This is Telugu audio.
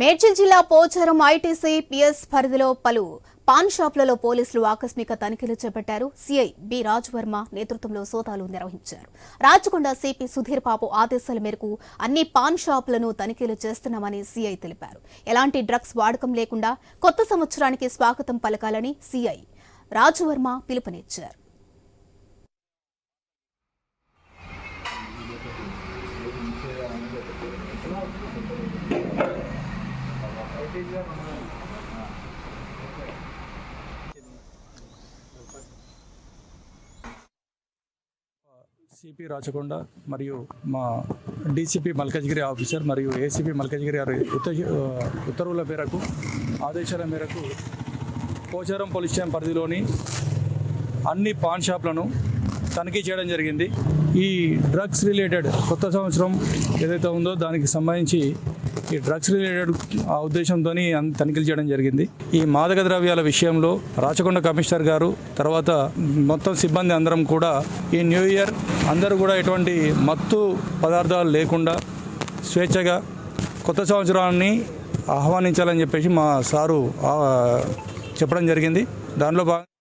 మేడ్చల్ జిల్లా పోచారం ఐటీసీ పిఎస్ పరిధిలో పలు పాన్ షాపులలో పోలీసులు ఆకస్మిక తనిఖీలు చేపట్టారు. సీఐ బి రాజవర్మ నేతృత్వంలో సోదాలు నిర్వహించారు. రాచకొండ సిపి సుధీర్ బాబు ఆదేశాల మేరకు అన్ని పాన్ షాపులను తనిఖీలు చేస్తున్నామని సీఐ తెలిపారు. ఎలాంటి డ్రగ్స్ వాడకం లేకుండా కొత్త సంవత్సరానికి స్వాగతం పలకాలని సీఐ రాజవర్మ పిలుపునిచ్చారు. సిపి రాచకొండ మరియు మా డీసీపీ మల్కజ్గిరి ఆఫీసర్ మరియు ఏసీపీ మల్కజ్గిరి గారి ఉత్తర్వుల మేరకు ఆదేశాల మేరకు పోచారం పోలీస్ స్టేషన్ పరిధిలోని అన్ని పాన్ షాప్లను తనిఖీ చేయడం జరిగింది. ఈ డ్రగ్స్ రిలేటెడ్ కొత్త సంవత్సరం ఏదైతే ఉందో దానికి సంబంధించి ఈ డ్రగ్స్ రిలేటెడ్ ఆ ఉద్దేశంతో తనిఖీలు చేయడం జరిగింది. ఈ మాదక ద్రవ్యాల విషయంలో రాచకొండ కమిషనర్ గారు తర్వాత మొత్తం సిబ్బంది అందరం కూడా ఈ న్యూ ఇయర్ అందరూ కూడా ఎటువంటి మత్తు పదార్థాలు లేకుండా స్వేచ్ఛగా కొత్త సంవత్సరాన్ని ఆహ్వానించాలని చెప్పేసి మా సారు చెప్పడం జరిగింది. దానిలో భాగంగా